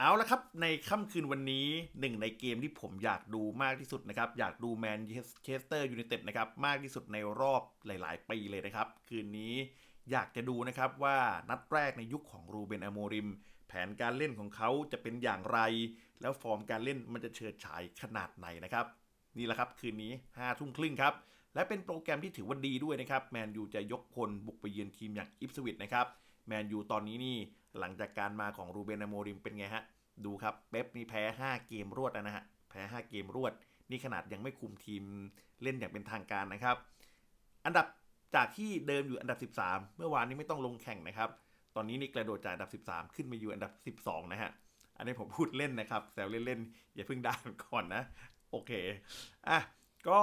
เอาละครับ ในค่ำคืนวันนี้หนึ่งในเกมที่ผมอยากดูมากที่สุดนะครับ อยากดูแมนเชสเตอร์ยูไนเต็ดนะครับ มากที่สุดในรอบหลาย ๆ ปีเลยนะครับ คืนนี้อยากจะดูนะครับว่านัดแรกในยุคของรูเบนอโมริม แผนการเล่นของเขาจะเป็นอย่างไร แล้วฟอร์มการเล่นมันจะเฉิดฉายขนาดไหนนะครับ นี่แหละครับคืนนี้5้าทุ่มครึ่งครับ และเป็นโปรแกรมที่ถือว่าดีด้วยนะครับแมนยูจะยกพลบุกไปเยือนทีมอย่างอิฟสวิตนะครับแมนยูตอนนี้นี่ หลังจากการมาของรูเบนอโมริมเป็นไงฮะ ดูครับเป๊ปนี่แพ้ 5 เกมรวดนะฮะ แพ้ 5 เกมรวด นี่ขนาดยังไม่คุมทีมเล่นอย่างเป็นทางการนะครับ อันดับจากที่เดิมอยู่อันดับ 13 เมื่อวานนี้ไม่ต้องลงแข่งนะครับ ตอนนี้นี่กระโดดจากอันดับ 13 ขึ้นมาอยู่อันดับ 12 นะฮะ อันนี้ผมพูดเล่นนะครับแซวเล่นๆอย่าเพิ่งด่าก่อนนะ โอเค อะ ก็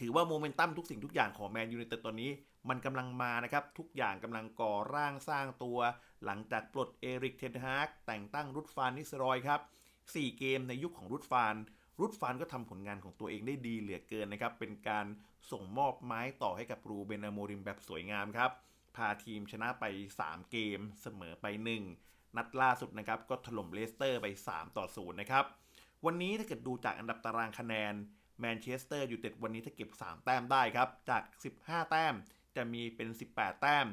ถือว่าโมเมนตัมทุกสิ่งทุกอย่างของแมนยู i นเต็ดตอนนี้ มันกำลังมานะครับ ทุกอย่างกำลังก่อร่างสร้างตัว หลังจากปลดเอริกเทนฮากแต่งตั้งรุดฟานนิสรอยครับ 4 เกมในยุคของรุดฟานรุดฟานก็ทำผลงานของตัวเองได้ดีเหลือเกินนะครับ เป็นการส่งมอบไม้ต่อให้กับรูเบนอโมริมแบบสวยงามครับ พาทีมชนะไป 3 เกมเสมอไป 1 นัดล่าสุดนะครับก็ถล่มเลสเตอร์ไป 3 ต่อ 0 นะครับ วันนี้ถ้าเกิดดูจากอันดับตารางคะแนนแมนเชสเตอร์ยูไนเต็ดวันนี้ถ้าเก็บ 3 แต้มได้ครับ จาก 15 แต้ม จะมีเป็น 18 แต้ม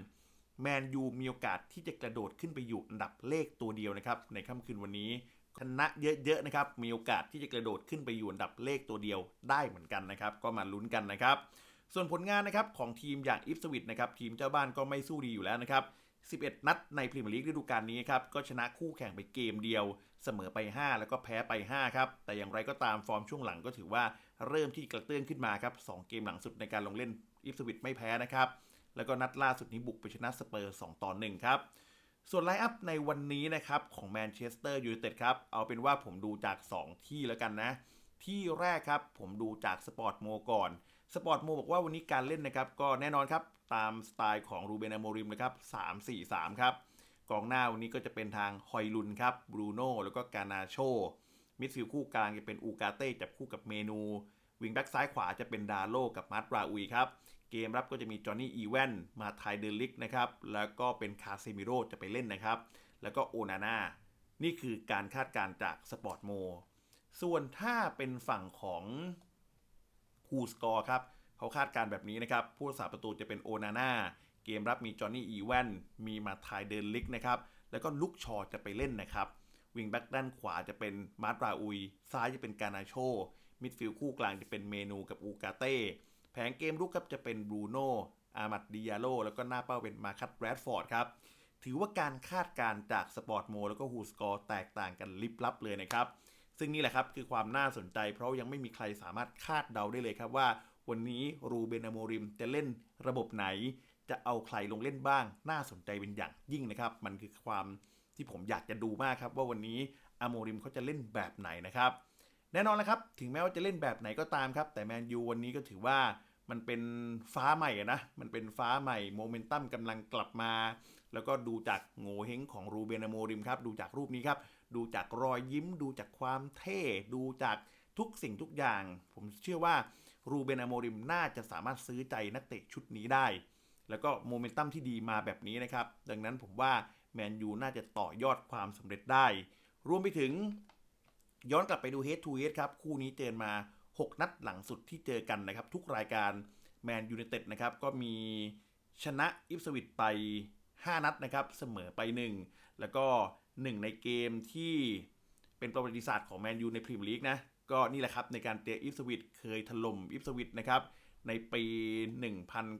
แมนยูมีโอกาสที่จะกระโดดขึ้นไปอยู่อันดับเลขตัวเดียวนะครับ ในค่ำคืนวันนี้ชนะเยอะๆนะครับ มีโอกาสที่จะกระโดดขึ้นไปอยู่อันดับเลขตัวเดียวได้เหมือนกันนะครับ ก็มาลุ้นกันนะครับ ส่วนผลงานนะครับของทีมอย่างอิฟสวิตนะครับทีมเจ้าบ้านก็ไม่สู้ดีอยู่แล้วนะครับ 11 นัดในพรีเมียร์ลีกฤดูกาลนี้ครับก็ชนะคู่แข่งไปเกมเดียว เสมอไป 5 แล้วก็แพ้ไป 5 ครับ แต่อย่างไรก็ตามฟอร์มช่วงหลังก็ถือว่าเริ่มที่กระเตื้องขึ้นมาครับ 2 เกมหลังสุดในการลงเล่น อิฟสวิตไม่แพ้นะครับ แล้วก็นัดล่าสุดนี้บุกไปชนะสเปอร์2ต่อ1ครับ ส่วนไลน์อัพในวันนี้นะครับของแมนเชสเตอร์ยูไนเต็ดครับ เอาเป็นว่าผมดูจาก 2 ที่แล้วกันนะ ที่แรกครับผมดูจากสปอร์ตโมก่อนสปอร์ตโมบอกว่าวันนี้การเล่นนะครับก็แน่นอนครับตามสไตล์ของรูเบนอโมริมนะครับ3-4-3 ครับกองหน้าวันนี้ก็จะเป็นทางฮอยลุนครับบรูโน่แล้วก็กานาโชมิดฟิลด์คู่กลางจะเป็นอูกาเต้จับคู่กับเมนู วิงแบ็กซ้ายขวาจะเป็นดาโลกับมาร์ตราอุยครับ เกมรับก็จะมีจอห์นนี่อีแวนมาไทเดลิกนะครับ แล้วก็เป็นคาเซมิโรจะไปเล่นนะครับ แล้วก็โอนาน่า นี่คือการคาดการณ์จากสปอร์ตโม ส่วนถ้าเป็นฝั่งของคูสกอร์ครับ เขาคาดการณ์แบบนี้นะครับ ผู้รักษาประตูจะเป็นโอนาน่า เกมรับมีจอห์นนี่อีแวนมีมาไทเดลิกนะครับ แล้วก็ลุกชอจะไปเล่นนะครับวิงแบ็กด้านขวาจะเป็นมาร์ตราอุย ซ้ายจะเป็นกานาโชมิดฟิลด์คู่กลางจะเป็นเมนูกับอูกาเต้ แผงเกมรุกครับจะเป็นบรูโน่อามัดดิยาโลแล้วก็หน้าเป้าเป็นมาคัตแรดฟอร์ดครับถือว่าการคาดการจากสปอร์ตโมแล้วก็ฮูสกอร์แตกต่างกันลิบลับเลยนะครับ ซึ่งนี่แหละครับคือความน่าสนใจ เพราะยังไม่มีใครสามารถคาดเดาได้เลยครับว่า วันนี้รูเบนอโมริมจะเล่นระบบไหน จะเอาใครลงเล่นบ้าง น่าสนใจเป็นอย่างยิ่งนะครับ มันคือความที่ผมอยากจะดูมากครับ ว่าวันนี้อโมริมเขาจะเล่นแบบไหนนะครับ แน่นอนแล้วครับ ถึงแม้ว่าจะเล่นแบบไหนก็ตามครับ แต่แมนยูวันนี้ก็ถือว่ามันเป็นฟ้าใหม่นะ มันเป็นฟ้าใหม่โมเมนตัมกำลังกลับมา แล้วก็ดูจากโง่เฮงของรูเบนอโมริมครับ ดูจากรูปนี้ครับ ดูจากรอยยิ้ม ดูจากความเท่ ดูจากทุกสิ่งทุกอย่าง ผมเชื่อว่ารูเบนอโมริมน่าจะสามารถซื้อใจนักเตะชุดนี้ได้ แล้วก็โมเมนตัมที่ดีมาแบบนี้นะครับ ดังนั้นผมว่าแมนยูน่าจะต่อยอดความสำเร็จได้ รวมไปถึง ย้อนกลับไปดู Head to Head ครับ คู่นี้เจอมา 6 นัดหลังสุดที่เจอกันนะครับ ทุกรายการแมนยู i นเต็ดนะครับ ก็มีชนะอิฟสวิตไป 5 นัดนะครับ เสมอไป 1 แล้วก็ 1 ในเกมที่เป็นประวัติศาสตร์ของแมนยูในพรีเมียร์ลีกนะ ก็นี่แหละครับในการเตะอิฟสวิตเคยถล่มอิฟสวิตนะครับ ในปี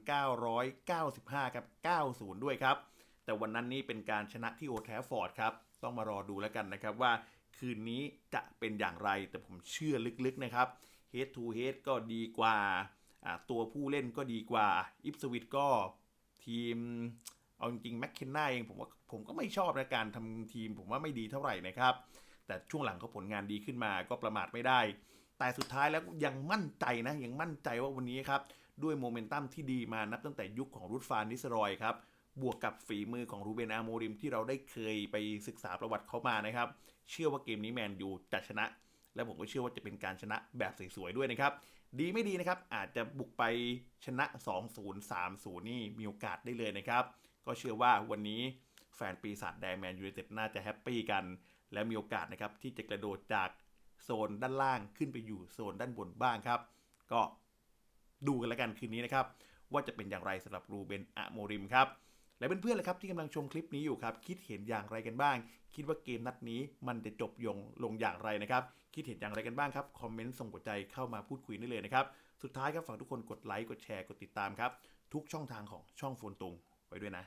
1995 ครับ 90 ด้วยครับ แต่วันนั้นนี่เป็นการชนะที่โอแทฟฟอร์ดครับ ต้องมารอดูแล้วกันนะครับว่าคืนนี้จะเป็นอย่างไรแต่ผมเชื่อลึกๆนะครับ Head to Head ก็ดีกว่า ตัวผู้เล่นก็ดีกว่าอิฟสวิตก็ทีม เอาจริงๆแม็กเคนนาเองผมว่าผมก็ไม่ชอบในการทำทีม ผมว่าไม่ดีเท่าไหร่นะครับ แต่ช่วงหลังเขาผลงานดีขึ้นมาก็ประมาทไม่ได้ แต่สุดท้ายแล้วยังมั่นใจนะยังมั่นใจว่าวันนี้ครับ ด้วยโมเมนตัมที่ดีมานับตั้งแต่ยุคของรุดฟานนิสรอยครับ บวกกับฝีมือของรูเบนอาโมริมที่เราได้เคยไปศึกษาประวัติเขามานะครับ เชื่อว่าเกมนี้แมนยูจะชนะ และผมก็เชื่อว่าจะเป็นการชนะแบบสวยๆด้วยนะครับ ดีไม่ดีนะครับ อาจจะบุกไปชนะ 2-0 3-0 นี่มีโอกาสได้เลยนะครับ ก็เชื่อว่าวันนี้แฟนปีศาจแดงแมนยูไนเต็ดน่าจะแฮปปี้กัน และมีโอกาสนะครับที่จะกระโดดจากโซนด้านล่างขึ้นไปอยู่โซนด้านบนบ้างครับ ก็ดูกันแล้วกันคืนนี้นะครับ ว่าจะเป็นอย่างไรสำหรับรูเบนอะโมริมครับ และเพื่อนๆเลยครับที่กำลังชมคลิปนี้อยู่ครับ คิดเห็นอย่างไรกันบ้าง คิดว่าเกมนัดนี้มันจะจบยงลงอย่างไรนะครับ คิดเห็นอย่างไรกันบ้างครับคอมเมนต์ส่งหัวใจเข้ามาพูดคุยได้เลยนะครับสุดท้ายครับฝากทุกคนกดไลค์กดแชร์กดติดตามครับทุกช่องทางของช่องโฟนตุงไว้ด้วยนะ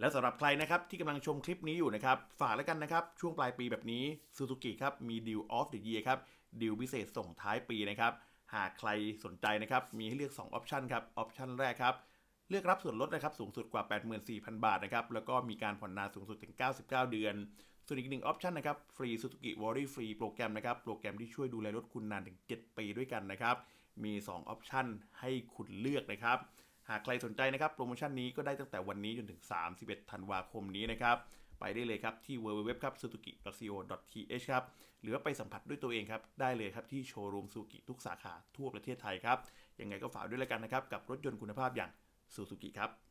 และสำหรับใครนะครับที่กำลังชมคลิปนี้อยู่นะครับ ฝากแล้วกันนะครับ ช่วงปลายปีแบบนี้ซูซูกิครับมีดีลออฟเดอะเยียครับดีลพิเศษส่งท้ายปีนะครับ หากใครสนใจนะครับ มีให้เลือก 2 ออปชันครับ ออปชันแรกครับ เลือกรับส่วนลดนะครับสูงสุดกว่า 84,000 บาทนะครับแล้วก็มีการผ่อนนานสูงสุดถึง 99 เดือน ส่วนอีกหนึ่งออปชันนะครับฟรีซูซูกิวอรี่ฟรีโปรแกรมนะครับโปรแกรมที่ช่วยดูแลรถคุณนานถึง 7 ปีด้วยกันนะครับมี2ออปชันให้คุณเลือกนะครับหากใครสนใจนะครับโปรโมชั่นนี้ก็ได้ตั้งแต่วันนี้จนถึง 31 ธันวาคมนี้นะครับไปได้เลยครับที่ www ครับ suzuki.co.th ครับหรือว่าไปสัมผัสด้วยตัวเองครับ ได้เลยครับที่โชว์รูมซูกิทุกสาขาทั่วประเทศไทยครับ ยังไงก็ฝากด้วยแล้วกันนะครับ กับรถยนต์คุณภาพอย่าง ซูซูกิครับ